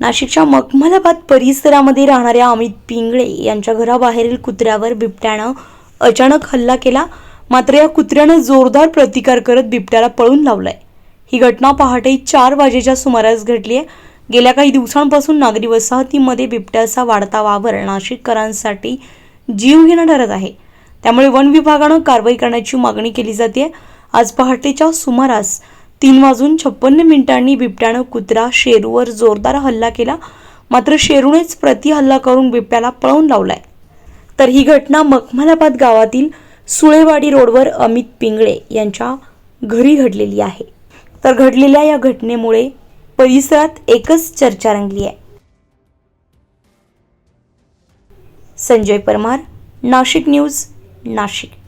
नाशिकच्या मखमलाबाद परिसरामध्ये राहणाऱ्या अमित पिंगळे यांच्या घराबाहेरील कुत्र्यावर बिबट्यानं अचानक हल्ला केला. मात्र या कुत्र्यानं जोरदार प्रतिकार करत बिबट्याला पळून लावलाय. ही घटना पहाटे चार वाजेच्या सुमारास घडली आहे गेल्या काही दिवसांपासून नागरी वसाहतीमध्ये बिबट्याचा वाढता वावर नाशिककरांसाठी जीवघेणा ठरत आहे. त्यामुळे वन विभागानं कारवाई करण्याची मागणी केली जाते आज पहाटेच्या सुमारास तीन वाजून छप्पन्न मिनिटांनी बिबट्यानं कुत्रा शेरूवर जोरदार हल्ला केला. मात्र शेरूनेच प्रतिहल्ला करून बिबट्याला पळवून लावलाय. तर ही घटना मखमलाबाद गावातील सुळेवाडी रोडवर अमित पिंगळे यांच्या घरी घडलेली आहे. तर घडलेल्या या घटनेमुळे परिसरात एकच चर्चा रंगली आहे. संजय परमार नाशिक न्यूज नाशिक.